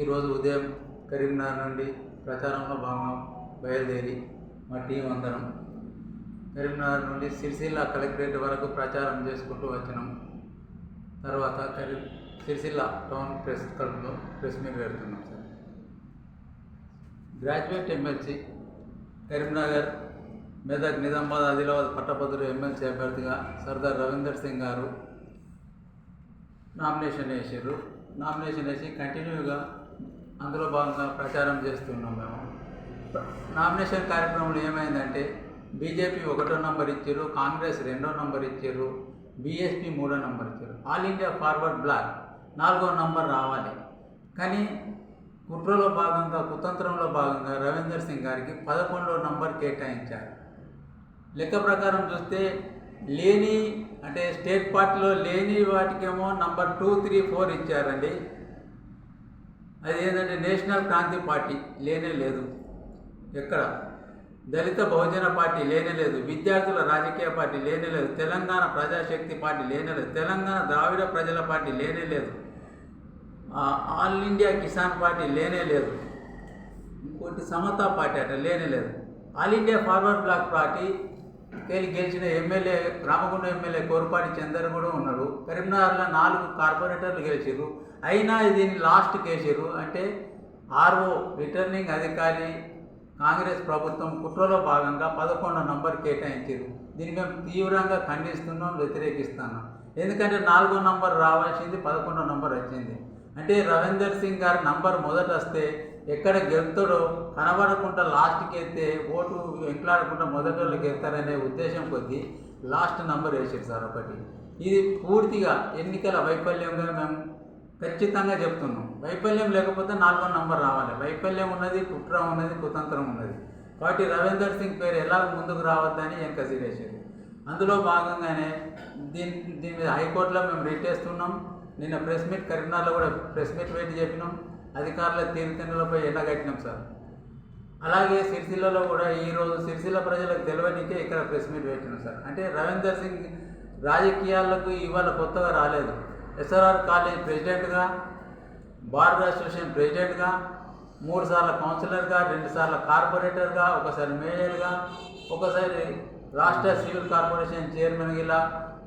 ఈరోజు ఉదయం కరీంనగర్ నుండి ప్రచారంలో భాగంగా బయలుదేరి మా టీం అందరం కరీంనగర్ నుండి సిరిసిల్ల కలెక్టరేట్ వరకు ప్రచారం చేసుకుంటూ వచ్చినాం. తర్వాత కరీం సిరిసిల్ల టౌన్ ప్రెస్ క్లబ్లో ప్రెస్ మీట్ పెడుతున్నాం sir. Graduate MLC Karimnagar Medak Nizamabad Adilabad పట్టభద్రులు MLC అభ్యర్థిగా సర్దార్ రవీందర్ సింగ్ గారు నామినేషన్ వేసారు నామినేషన్ వేసి కంటిన్యూగా అందులో భాగంగా ప్రచారం చేస్తున్నాం మేము. నామినేషన్ కార్యక్రమంలో ఏమైందంటే బీజేపీ ఒకటో నంబర్ ఇచ్చారు కాంగ్రెస్ రెండో నంబర్ ఇచ్చారు బీఎస్పీ మూడో నంబర్ ఇచ్చారు. All India forward block. నాలుగో నంబర్ రావాలి. కానీ కుట్రలో భాగంగా కుతంత్రంలో భాగంగా రవీందర్ సింగ్ గారికి పదకొండో నంబర్ కేటాయించారు. లెక్క ప్రకారం చూస్తే లేని అంటే స్టేట్ పార్టీలో లేని వాటికేమో నంబర్ టూ త్రీ ఫోర్ ఇచ్చారండి. అది ఏంటంటే నేషనల్ క్రాంతి పార్టీ లేనే లేదు. ఎక్కడ? దళిత బహుజన పార్టీ లేనే లేదు. విద్యార్థుల రాజకీయ పార్టీ లేనే లేదు. తెలంగాణ ప్రజాశక్తి పార్టీ లేనే లేదు. తెలంగాణ ద్రావిడ ప్రజల పార్టీ లేనే లేదు. ఆల్ ఇండియా కిసాన్ పార్టీ లేనే లేదు. ఇంకోటి సమతా పార్టీ అట లేనే లేదు. All India forward block party కేలి గెలిచిన ఎమ్మెల్యే రామగుండం ఎమ్మెల్యే కోరుపాటి చందర్ కూడా ఉన్నారు. కరీంనగర్లో నాలుగు కార్పొరేటర్లు గెలిచారు అయినా దీన్ని లాస్ట్ కేసారు అంటే ఆర్ఓ రిటర్నింగ్ అధికారి కాంగ్రెస్ ప్రభుత్వం కుట్రలో భాగంగా పదకొండో నంబర్ కేటాయించారు దీన్ని మేము తీవ్రంగా ఖండిస్తున్నాం వ్యతిరేకిస్తున్నాం. ఎందుకంటే నాలుగో నంబర్ రావాల్సింది పదకొండో నంబర్ వచ్చింది. అంటే రవీందర్ సింగ్ గారి నంబర్ మొదట వస్తే ఎక్కడ గెలుతాడో కనబడకుండా లాస్ట్కి వెళ్తే ఓటు ఎంట్లాడకుండా మొదటలో గెలుతారనే ఎత్తారనే ఉద్దేశం కొద్దీ లాస్ట్ నంబర్ వేసారు సార్ ఒకటి. ఇది పూర్తిగా ఎన్నికల వైఫల్యంగా మేము ఖచ్చితంగా చెప్తున్నాం. వైఫల్యం లేకపోతే నాలుగో నంబర్ రావాలి. వైఫల్యం ఉన్నది కుట్ర ఉన్నది కుతంత్రం ఉన్నది. కాబట్టి రవీందర్ సింగ్ పేరు ఎలా ముందుకు రావద్దని వెనక సిరేసారు అందులో భాగంగానే దీని దీని మీద హైకోర్టులో మేము రిట్ చేస్తున్నాం. నిన్న ప్రెస్ మీట్ కరీంనగర్లో కూడా ప్రెస్ మీట్ పెట్టి చెప్పినాం. అధికారుల తీరుతెన్నులపై ఎండగట్టినాం సార్. అలాగే సిరిసిల్లలో కూడా ఈరోజు సిరిసిల్ల ప్రజలకు తెలియనికే ఇక్కడ ప్రెస్ మీట్ పెట్టినాం సార్. అంటే రవీందర్ సింగ్ రాజకీయాలకు ఇవాళ కొత్తగా రాలేదు. ఎస్ఆర్ఆర్ కాలేజ్ ప్రెసిడెంట్గా బార్ అసోసియేషన్ ప్రెసిడెంట్గా మూడు సార్లు కౌన్సిలర్గా రెండు సార్లు కార్పొరేటర్గా ఒకసారి మేయర్గా ఒకసారి రాష్ట్ర సివిల్ కార్పొరేషన్ చైర్మన్ ఇలా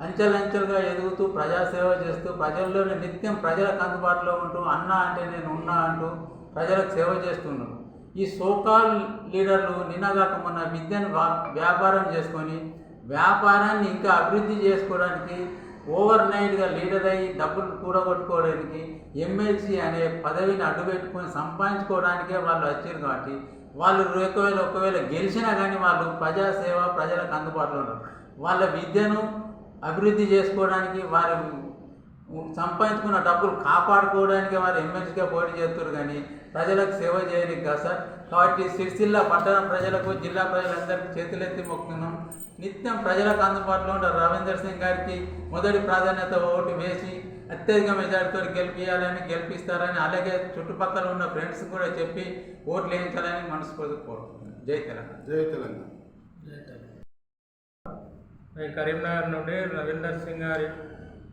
అంచెలంచెలుగా ఎదుగుతూ ప్రజాసేవ చేస్తూ ప్రజల్లోనే నిత్యం ప్రజలకు అందుబాటులో ఉంటూ అన్నా అంటే నేను ఉన్నా అంటూ ప్రజలకు సేవ చేస్తున్నాను ఈ సోకాల్ లీడర్లు నిన్నగాక మొన్న విద్యను వ్యాపారం చేసుకొని వ్యాపారాన్ని ఇంకా అభివృద్ధి చేసుకోవడానికి ఓవర్ నైట్గా లీడర్ అయ్యి డబ్బులు కూడగొట్టుకోవడానికి ఎమ్మెల్సీ అనే పదవిని అడ్డుపెట్టుకొని సంపాదించుకోవడానికే వాళ్ళు వచ్చారు కాబట్టి వాళ్ళు ఒకవేళ ఒకవేళ గెలిచినా కానీ వాళ్ళు ప్రజాసేవ ప్రజలకు అందుబాటులో ఉన్నారు. వాళ్ళ విద్యను అభివృద్ధి చేసుకోవడానికి వారి సంపాదించుకున్న డబ్బులు కాపాడుకోవడానికి వారు ఎమ్మెల్సీగా పోటీ చేస్తారు కానీ ప్రజలకు సేవ చేయడానికి కాదు సార్. కాబట్టి సిరిసిల్ల పట్టణ ప్రజలకు జిల్లా ప్రజలందరికీ చేతులెత్తి మొక్కుతున్నాం. నిత్యం ప్రజలకు అందుబాటులో ఉన్న రవీందర్ సింగ్ గారికి మొదటి ప్రాధాన్యత ఓటు వేసి అత్యధిక మెజార్టీతో గెలిపించాలని గెలిపిస్తారని అలాగే చుట్టుపక్కల ఉన్న ఫ్రెండ్స్ కూడా చెప్పి ఓట్లు వేయించాలని మనస్ఫూర్తి కోరుకుంటున్నాను జై తెలంగాణ. జై తెలంగాణ. కరీంనగర్ నుండి రవీందర్ సింగ్ గారి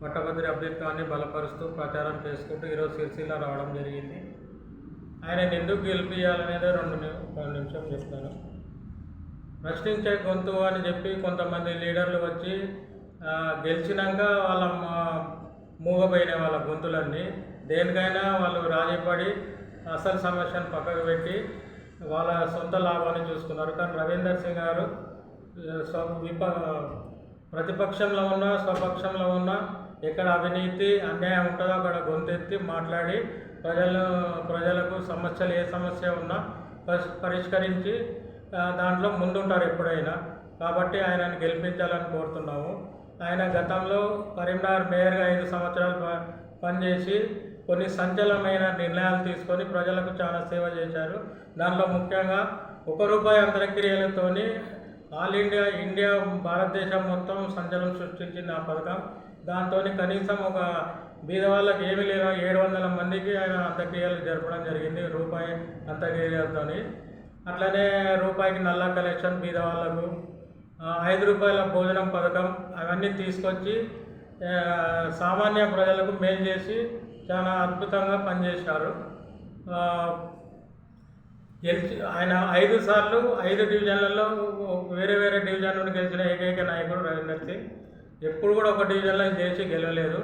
మొట్టమొదటి అభ్యర్థాన్ని బలపరుస్తూ ప్రచారం చేసుకుంటూ ఈరోజు సిరిసిల్ల రావడం జరిగింది. ఆయన ఎందుకు గెలిపించాలనేది రెండు రెండు నిమిషం చెప్తాను. ప్రశ్నించే గొంతు అని చెప్పి కొంతమంది లీడర్లు వచ్చి గెలిచినాక వాళ్ళ మా- మూగపోయిన వాళ్ళ గొంతులన్నీ దేనికైనా వాళ్ళు రాజీపడి అసలు సమస్యను పక్కకు పెట్టి వాళ్ళ సొంత లాభాన్ని చూసుకున్నారు. కానీ రవీందర్ సింగ్ గారు స్వ- విప ప్రతిపక్షంలో ఉన్నా స్వపక్షంలో ఉన్నా ఎక్కడ అవినీతి అన్యాయం ఉంటుందో అక్కడ గొంతెత్తి మాట్లాడి ప్రజలు ప్రజలకు సమస్యలు ఏ సమస్య ఉన్నా పరిష్కరించి దాంట్లో ముందుంటారు ఎప్పుడైనా. కాబట్టి ఆయనను గెలిపించాలని కోరుతున్నాము. ఆయన గతంలో కరీంనగర్ మేయర్గా ఐదు సంవత్సరాలు ప- పనిచేసి కొన్ని సంచలనమైన నిర్ణయాలు తీసుకొని ప్రజలకు చాలా సేవ చేశారు. దానిలో ముఖ్యంగా ఒక రూపాయి అంతరక్రియలతోని ఆల్ ఇండియా ఇండియా భారతదేశం మొత్తం సంచలనం సృష్టించింది ఆ పథకం. దాంతో కనీసం ఒక బీద వాళ్ళకి ఏమీ లేని ఏడు వందల మందికి ఆయన అంత్యక్రియలు జరపడం జరిగింది రూపాయి అంత్యక్రియలతో అట్లనే రూపాయికి నల్ల కలెక్షన్ బీద వాళ్ళకు ఐదు రూపాయల భోజనం పథకం అవన్నీ తీసుకొచ్చి సామాన్య ప్రజలకు మేలు చేసి చాలా అద్భుతంగా పనిచేశారు. గెలిచి ఆయన ఐదు సార్లు ఐదు డివిజన్లలో వేరే వేరే డివిజన్ నుండి గెలిచిన ఏకైక నాయకుడు రవీందర్ సింగ్. ఎప్పుడు కూడా ఒక డివిజన్లో చేసి గెలవలేదు.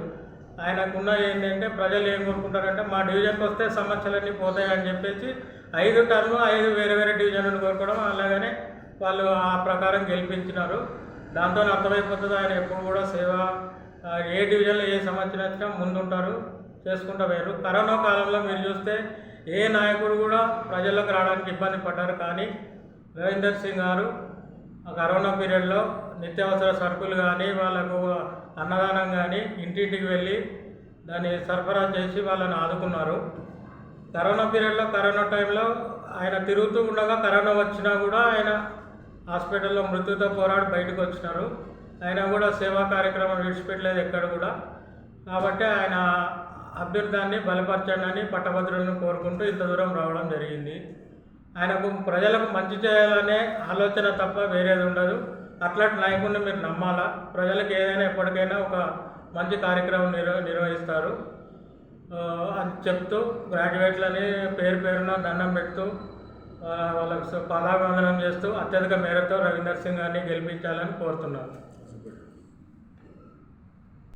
ఆయనకున్న ఏంటంటే ప్రజలు ఏం కోరుకుంటారంటే మా డివిజన్కి వస్తే సమస్యలన్నీ పోతాయని చెప్పేసి ఐదు టర్మ్ ఐదు వేరే వేరే డివిజన్లను కోరుకోవడం అలాగనే వాళ్ళు ఆ ప్రకారం గెలిపించినారు. దాంతో అర్థమైపోతుంది ఆయన ఎప్పుడు కూడా సేవ ఏ డివిజన్లో ఏ సమస్య వచ్చినా ముందుంటారు చేసుకుంటూ పోయారు. కరోనా కాలంలో మీరు చూస్తే ఏ నాయకుడు కూడా ప్రజల్లోకి రావడానికి ఇబ్బంది పడ్డారు. కానీ రవీందర్ సింగ్ గారు ఆ కరోనా పీరియడ్లో నిత్యావసర సరుకులు కానీ వాళ్ళకు అన్నదానం కానీ ఇంటింటికి వెళ్ళి దాన్ని సరఫరా చేసి వాళ్ళని ఆదుకున్నారు. కరోనా పీరియడ్లో కరోనా టైంలో ఆయన తిరుగుతూ ఉండగా కరోనా వచ్చినా కూడా ఆయన హాస్పిటల్లో మృత్యుతో పోరాడి బయటకు వచ్చినారు. ఆయన కూడా సేవా కార్యక్రమం విడిచిపెట్టలేదు ఎక్కడ కూడా. కాబట్టి ఆయన అభ్యర్థాన్ని బలపరచండి పట్టభద్రులను కోరుకుంటూ ఇంత దూరం రావడం జరిగింది. ఆయనకు ప్రజలకు మంచి చేయాలనే ఆలోచన తప్ప వేరేది ఉండదు. అట్లాంటి నాయకుడిని మీరు నమ్మాలా? ప్రజలకు ఏదైనా ఎప్పటికైనా ఒక మంచి కార్యక్రమం నిర్వ నిర్వహిస్తారు. అని చెప్తూ గ్రాడ్యుయేట్లని పేరు పేరున దండం పెడుతూ వాళ్ళకు పదాభివందనం చేస్తూ అత్యధిక మేరతో రవీందర్ సింగ్ గారిని గెలిపించాలని కోరుతున్నాను.